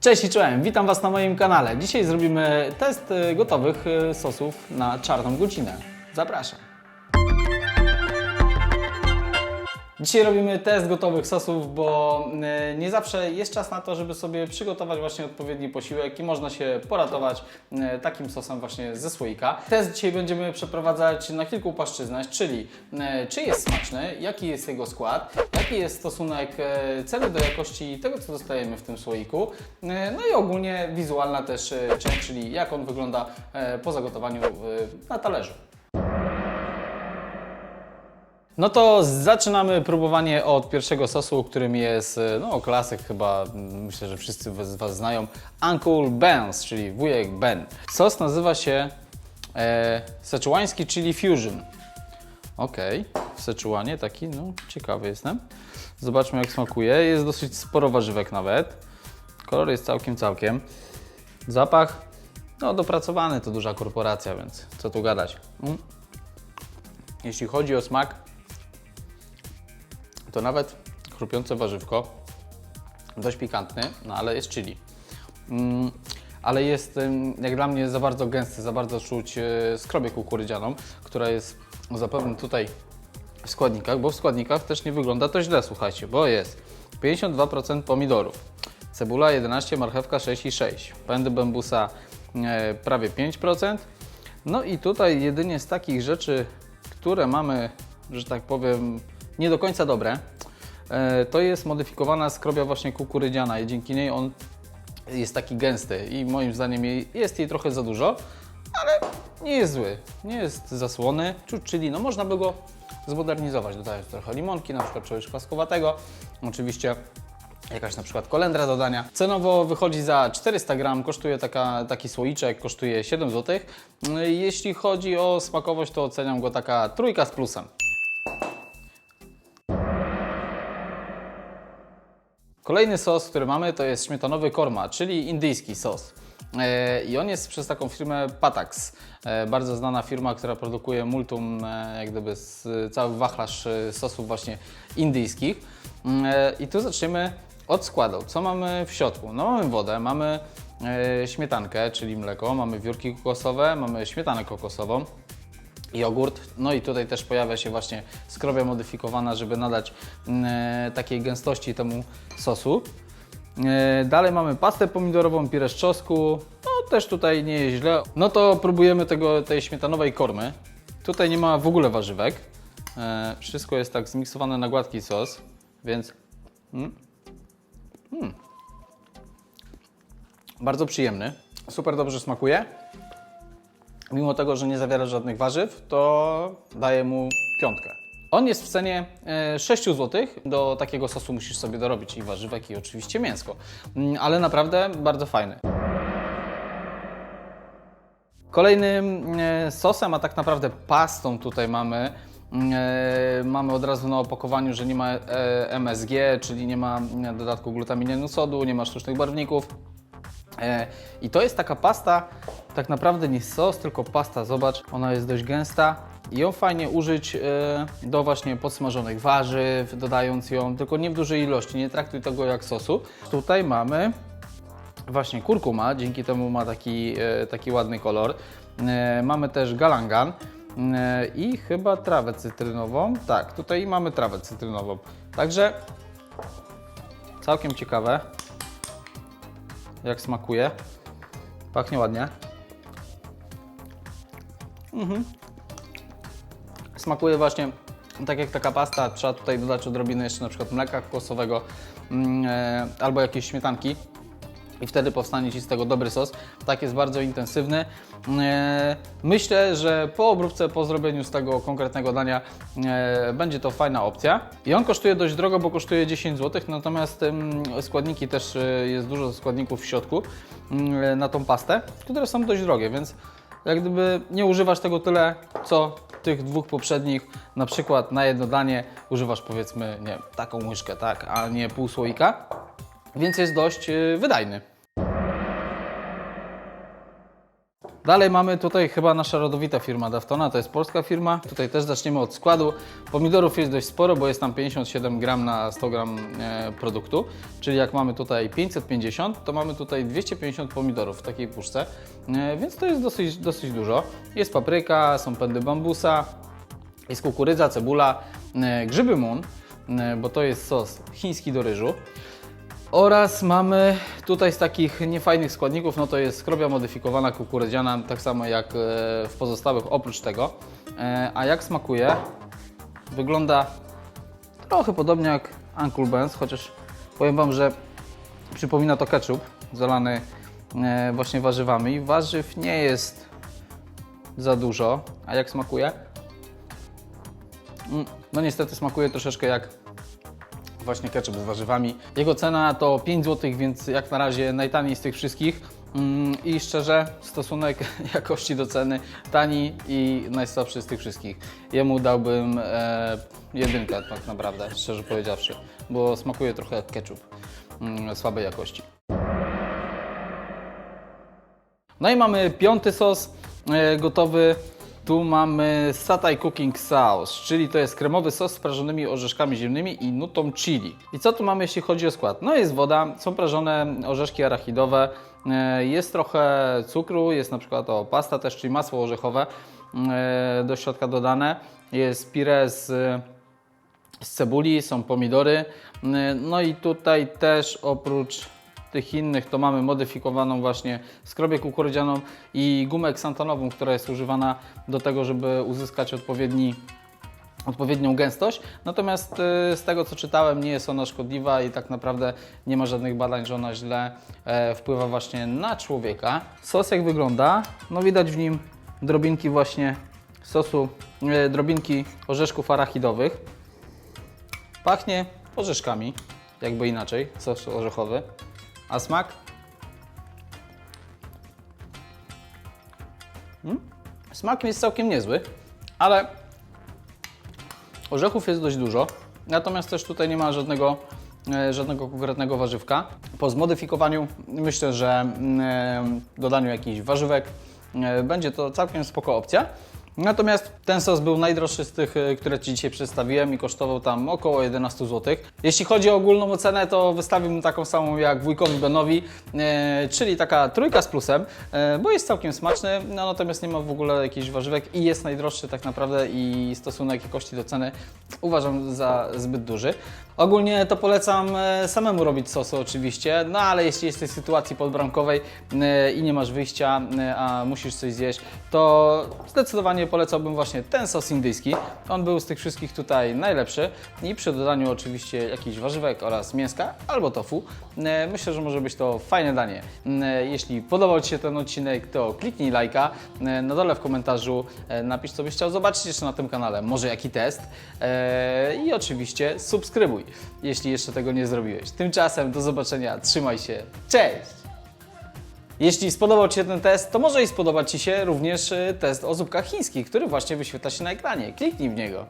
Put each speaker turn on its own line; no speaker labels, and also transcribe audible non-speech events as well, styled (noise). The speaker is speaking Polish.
Cześć i czołem, witam Was na moim kanale. Dzisiaj zrobimy test y, gotowych y, sosów na czarną gucinę. Zapraszam. Dzisiaj robimy test gotowych sosów, bo y, nie zawsze jest czas na to, żeby sobie przygotować właśnie odpowiedni posiłek i można się poratować y, takim sosem właśnie ze słoika. Test dzisiaj będziemy przeprowadzać na kilku płaszczyznach, czyli y, czy jest smaczny, jaki jest jego skład, jaki jest stosunek ceny do jakości tego, co dostajemy w tym słoiku, no i ogólnie wizualna też część, czyli jak on wygląda po zagotowaniu na talerzu. No to zaczynamy próbowanie od pierwszego sosu, którym jest e, no, klasyk chyba, mm, myślę, że wszyscy z Was znają, Uncle Ben's, czyli wujek Ben. Sos nazywa się e, seczuański chili fusion. Okej, w Seczuanie taki, no ciekawy jestem. Zobaczmy jak smakuje. Jest dosyć sporo warzywek nawet. Kolor jest całkiem, całkiem. Zapach, no dopracowany, to duża korporacja, więc co tu gadać. Mm. Jeśli chodzi o smak, to nawet chrupiące warzywko, dość pikantny, no ale jest chili. Mm, ale jest jak dla mnie za bardzo gęsty, za bardzo czuć e, skrobię kukurydzianą, która jest zapewne tutaj w składnikach, bo w składnikach też nie wygląda to źle, słuchajcie, bo jest 52% pomidorów, cebula 11, marchewka 6,6, pędy bambusa e, prawie 5%. No i tutaj jedynie z takich rzeczy, które mamy, że tak powiem, nie do końca dobre, e, to jest modyfikowana skrobia właśnie kukurydziana i dzięki niej on jest taki gęsty i moim zdaniem jest jej trochę za dużo, ale nie jest zły, nie jest zasłony, czyli no można by go zmodernizować, dodając trochę limonki, na przykład czegoś kwaskowatego, oczywiście jakaś na przykład kolendra dodania. Cenowo wychodzi za 400 gram, kosztuje taka, taki słoiczek, kosztuje 7 zł. Jeśli chodzi o smakowość, to oceniam go taka trójka z plusem. Kolejny sos, który mamy, to jest śmietanowy korma, czyli indyjski sos. E, I on jest przez taką firmę Patax. E, Bardzo znana firma, która produkuje multum, e, jak gdyby cały wachlarz sosów właśnie indyjskich. I tu zaczniemy od składu. Co mamy w środku? No mamy wodę, mamy śmietankę, czyli mleko, mamy wiórki kokosowe, mamy śmietanę kokosową, jogurt. No i tutaj też pojawia się właśnie skrobia modyfikowana, żeby nadać mm, e, takiej gęstości temu sosu. E, dalej mamy pastę pomidorową, pire z czosnku. No też tutaj nie jest źle. No to próbujemy tego, tej śmietanowej kormy. Tutaj nie ma w ogóle warzywek. E, wszystko jest tak zmiksowane na gładki sos, więc mm, mm. bardzo przyjemny. Super dobrze smakuje. Mimo tego, że nie zawiera żadnych warzyw, to daję mu piątkę. On jest w cenie e, 6 zł. Do takiego sosu musisz sobie dorobić i warzywek, i oczywiście mięsko. Mm, Ale naprawdę bardzo fajny. Kolejnym e, sosem, a tak naprawdę pastą tutaj mamy. e, Mamy od razu na opakowaniu, że nie ma e, MSG, czyli nie ma e, dodatku glutaminianu sodu, nie ma sztucznych barwników. E, I to jest taka pasta, tak naprawdę nie sos, tylko pasta, zobacz, ona jest dość gęsta i ją fajnie użyć e, do właśnie podsmażonych warzyw, dodając ją, tylko nie w dużej ilości, nie traktuj tego jak sosu. Tutaj mamy właśnie kurkuma, dzięki temu ma taki, e, taki ładny kolor. Mamy też galangan i chyba trawę cytrynową. Tak, tutaj mamy trawę cytrynową. Także całkiem ciekawe jak smakuje. Pachnie ładnie. Mhm. Smakuje właśnie tak jak taka pasta. Trzeba tutaj dodać odrobinę jeszcze na przykład mleka kokosowego mm, e, albo jakiejś śmietanki. I wtedy powstanie Ci z tego dobry sos. Tak jest bardzo intensywny. E, Myślę, że po obróbce, po zrobieniu z tego konkretnego dania e, będzie to fajna opcja. I on kosztuje dość drogo, bo kosztuje 10 zł, natomiast składniki też e, jest dużo składników w środku mm, na tą pastę, które są dość drogie, więc jak gdyby nie używasz tego tyle, co tych dwóch poprzednich, na przykład na jedno danie używasz powiedzmy, nie taką łyżkę, tak, a nie pół słoika, więc jest dość wydajny. Dalej mamy tutaj chyba nasza rodowita firma Daftona, to jest polska firma. Tutaj też zaczniemy od składu. Pomidorów jest dość sporo, bo jest tam 57 gram na 100 gram e, produktu. Czyli jak mamy tutaj 550, to mamy tutaj 250 pomidorów w takiej puszce, e, więc to jest dosyć, dosyć dużo. Jest papryka, są pędy bambusa, jest kukurydza, cebula, e, grzyby mun, bo to jest sos chiński do ryżu. Oraz mamy tutaj z takich niefajnych składników, no to jest skrobia modyfikowana kukurydziana, tak samo jak e, w pozostałych oprócz tego. E, A jak smakuje? Wygląda trochę podobnie jak Uncle Ben's, chociaż powiem Wam, że przypomina to ketchup zalany e, właśnie warzywami. Warzyw nie jest za dużo, a jak smakuje? Mm, No niestety smakuje troszeczkę jak właśnie ketchup z warzywami. Jego cena to 5 zł, więc jak na razie najtaniej z tych wszystkich. Mm, I szczerze, stosunek (laughs) jakości do ceny tani i najsłabszy z tych wszystkich. Jemu dałbym e, jedynkę tak naprawdę, szczerze powiedziawszy, bo smakuje trochę jak ketchup mm, słabej jakości. No i mamy piąty sos e, gotowy. Tu mamy Satay Cooking Sauce, czyli to jest kremowy sos z prażonymi orzeszkami ziemnymi i nutą chili. I co tu mamy, jeśli chodzi o skład? No jest woda, są prażone orzeszki arachidowe, e, jest trochę cukru, jest na przykład o pasta też, czyli masło orzechowe e, do środka dodane. Jest pire z z cebuli, są pomidory. No i tutaj też oprócz tych innych to mamy modyfikowaną właśnie skrobię kukurydzianą i gumę eksantanową, która jest używana do tego, żeby uzyskać odpowiedni odpowiednią gęstość. Natomiast y, z tego co czytałem, nie jest ona szkodliwa i tak naprawdę nie ma żadnych badań, że ona źle e, wpływa właśnie na człowieka. Sos jak wygląda? No widać w nim drobinki właśnie sosu, e, drobinki orzeszków arachidowych. Pachnie orzeszkami, jakby inaczej, sos orzechowy. A smak? Mm? Smak jest całkiem niezły, ale orzechów jest dość dużo. Natomiast też tutaj nie ma żadnego, e, żadnego konkretnego warzywka. Po zmodyfikowaniu myślę, że mm, e, dodaniu jakichś warzywek e, będzie to całkiem spoko opcja. Natomiast ten sos był najdroższy z tych, e, które Ci dzisiaj przedstawiłem i kosztował tam około 11 zł. Jeśli chodzi o ogólną ocenę, to wystawiłbym taką samą jak wujkowi Benowi, e, czyli taka trójka z plusem, e, bo jest całkiem smaczny, no, natomiast nie ma w ogóle jakichś warzywek i jest najdroższy tak naprawdę i stosunek jakości do ceny uważam za zbyt duży. Ogólnie to polecam samemu robić sosy oczywiście, no ale jeśli jesteś w sytuacji podbramkowej i nie masz wyjścia, a musisz coś zjeść, to zdecydowanie polecałbym właśnie ten sos indyjski. On był z tych wszystkich tutaj najlepszy i przy dodaniu oczywiście jakichś warzywek oraz mięska albo tofu, e, myślę, że może być to fajne danie. E, Jeśli podobał Ci się ten odcinek, to kliknij lajka, e, na dole w komentarzu napisz co byś chciał zobaczyć jeszcze na tym kanale, może jaki test i oczywiście subskrybuj, jeśli jeszcze tego nie zrobiłeś. Tymczasem do zobaczenia, trzymaj się, cześć! Jeśli spodobał Ci się ten test, to może i spodobać Ci się również y, test o zupkach chińskich, który właśnie wyświetla się na ekranie. Kliknij w niego.